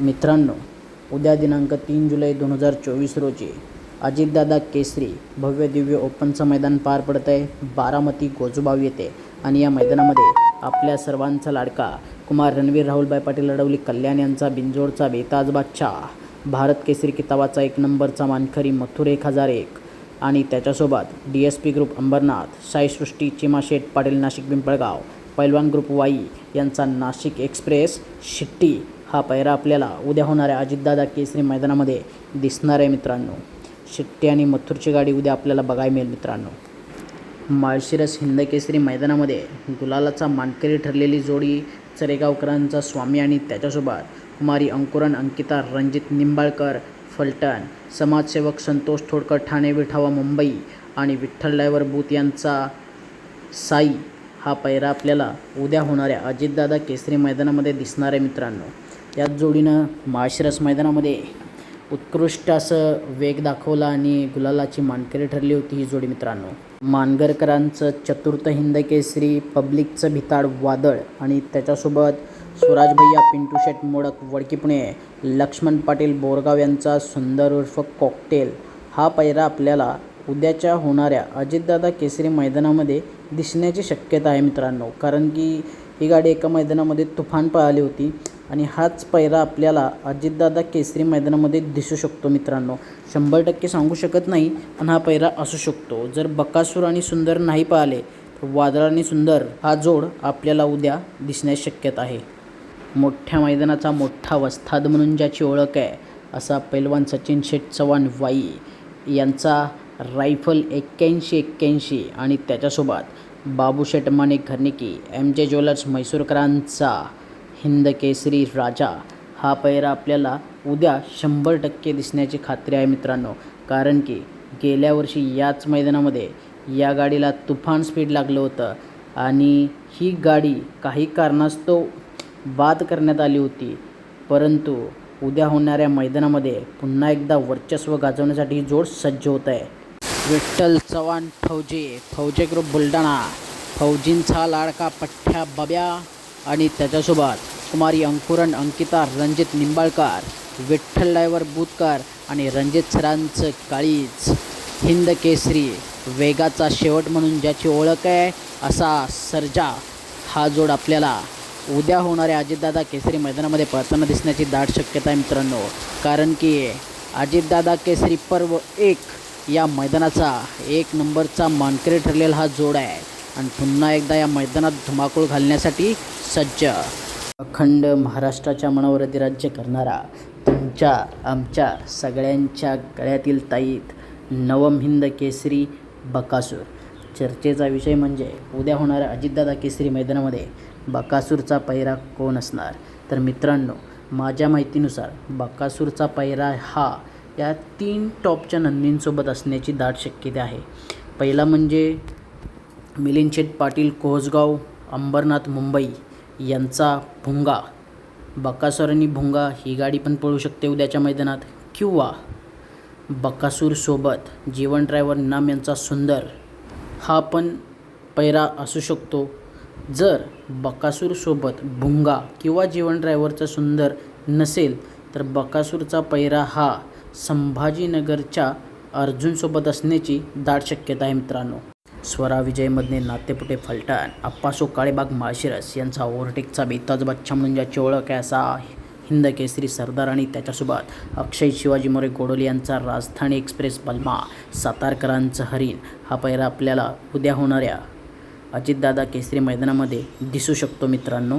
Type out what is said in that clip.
मित्रांनो उद्या दिनांक तीन जुलै दोन हजार चोवीस रोजी अजितदादा केसरी भव्य दिव्य ओपनचं मैदान पार पडत आहे. बारामती गोजूबाव येते आणि या मैदानामध्ये आपल्या सर्वांचा लाडका कुमार रणवीर राहुलभाई पाटील लढवली कल्याण यांचा बिंजोडचा बेताज बादशाह भारत केसरी किताबाचा एक नंबरचा मानखरी मथुर एक हजार एक आणि त्याच्यासोबत D S P group Ambernath Saisrushti Chimasheth Patil Nashik Pimpalgaon पैलवान ग्रुप वाई यांचा नाशिक एक्सप्रेस शिट्टी हा पायरा आपल्याला उद्या होणाऱ्या अजितदादा केसरी मैदानामध्ये दिसणार आहे मित्रांनो. शिट्टी आणि मथुरची गाडी उद्या आपल्याला बघायला मिळेल मित्रांनो. माळशिरस हिंदकेसरी मैदानामध्ये गुलालाचा मानकरी ठरलेली जोडी चरेगावकरांचा स्वामी आणि त्याच्यासोबत कुमारी अंकुरन अंकिता रणजित निंबाळकर फलटण समाजसेवक संतोष थोडकर ठाणे विठावा मुंबई आणि विठ्ठल डायव्हर बूथ यांचा साई हा पैरा आपल्याला उद्या होणाऱ्या अजितदादा केसरी मैदानामध्ये दिसणार आहे मित्रांनो. याच जोडीनं माळशिरस मैदानामध्ये उत्कृष्ट असं वेग दाखवला आणि गुलालाची मानकरी ठरली होती ही जोडी मित्रांनो. मानगरकरांचं चतुर्थ हिंद केसरी पब्लिकचं भिताड वादळ आणि त्याच्यासोबत स्वराज भैया पिंटू शेट मोडक वडकी पुणे लक्ष्मण पाटील बोरगाव यांचा सुंदर उर्फ कॉकटेल हा पैरा आपल्याला उद्याच्या होणाऱ्या अजितदादा केसरी मैदानामध्ये दिसण्याची शक्यता आहे मित्रांनो. कारण की ही गाडी एका मैदानामध्ये तुफान पळाली होती. आणि हाच पैरा आपल्याला अजितदादा केसरी मैदानामध्ये दिसू शकतो मित्रांनो. शंभर टक्के सांगू शकत नाही पण हा पैरा असू शकतो. जर बकासूर आणि सुंदर नाही पाहिले तर वादळ आणि सुंदर हा जोड आपल्याला उद्या दिसण्याची शक्यता आहे. मोठ्या मैदानाचा मोठा वस्ताद म्हणून ज्याची ओळख आहे असा पैलवान सचिन शेठ चव्हाण वाई यांचा रायफल एक्क्याऐंशी एक्क्याऐंशी आणि त्याच्यासोबत बाबू शेठ घरनिकी एम जे ज्वेलर्स म्हैसूरकरांचा हिंद केसरी राजा हा पैरा आपल्याला उद्या शंभर टक्के दिसण्याची खात्री आहे मित्रांनो. कारण की गेल्या वर्षी याच मैदानामध्ये या गाडीला तुफान स्पीड लागलं होतं आणि ही गाडी काही कारणास्तव बाद करण्यात आली होती. परंतु उद्या होणाऱ्या मैदानामध्ये पुन्हा एकदा वर्चस्व गाजवण्यासाठी जोड सज्ज होत आहे. विठ्ठल चव्हाण फौजे फौजे ग्रुप बुलढाणा. फौजींचा लाडका पठ्ठ्या बब्या. आणि त्याच्यासोबत कुमारी अंकुरण अंकिता रणजित निंबाळकर विठ्ठल डायव्हर बुतकर आणि रणजित सरांचं काळीज. हिंद केसरी वेगाचा शेवट म्हणून ज्याची ओळख आहे असा सर्जा हा जोड आपल्याला उद्या होणाऱ्या अजितदादा केसरी मैदानामध्ये पळताना दिसण्याची दाट शक्यता आहे मित्रांनो. कारण की अजितदादा केसरी पर्व एक या मैदानाचा एक नंबरचा मानकरी ठरलेला हा जोड आहे. आणि पुन्हा एकदा या मैदानात धुमाकूळ घालण्यासाठी सज्ज. अखंड महाराष्ट्राच्या मनावर अधिराज्य करणारा तुमच्या आमच्या सगळ्यांच्या गळ्यातील ताईत नवम हिंद केसरी बकासूर. चर्चेचा विषय म्हणजे उद्या होणाऱ्या अजितदादा केसरी मैदानामध्ये बकासूरचा पैरा कोण असणार? तर मित्रांनो माझ्या माहितीनुसार बकासूरचा पैरा हा या तीन टॉपच्या नंदींसोबत असण्याची दाट शक्यता आहे. पहिला म्हणजे मिलिंद पाटील कोसगाव अंबरनाथ मुंबई यांचा भुंगा. बकासूर आणि भुंगा ही गाडी पण पळू शकते उद्याच्या मैदानात. किंवा बकासूरसोबत जीवन ड्रायव्हर नाम यांचा सुंदर. हा पण पैरा असू शकतो. जर बकासूरसोबत भुंगा किंवा जीवन ड्रायव्हरचा सुंदर नसेल तर बकासूरचा पैरा हा संभाजीनगरच्या अर्जुनसोबत असण्याची दाट शक्यता आहे मित्रांनो. स्वरा विजयमधने नातेपुटे फलटण अप्पासो काळेबाग माळशिरस यांचा ओव्हरटेकचा बेताज बच्चा म्हणजे ज्याची ओळख आहे असा हिंद केसरी सरदार आणि त्याच्यासोबत अक्षय शिवाजी मोरे गोडोली यांचा राजधानी एक्सप्रेस बलमा सातारकरांचं हरिण. हा पैरा आपल्याला उद्या होणाऱ्या अजितदादा केसरी मैदानामध्ये दिसू शकतो मित्रांनो.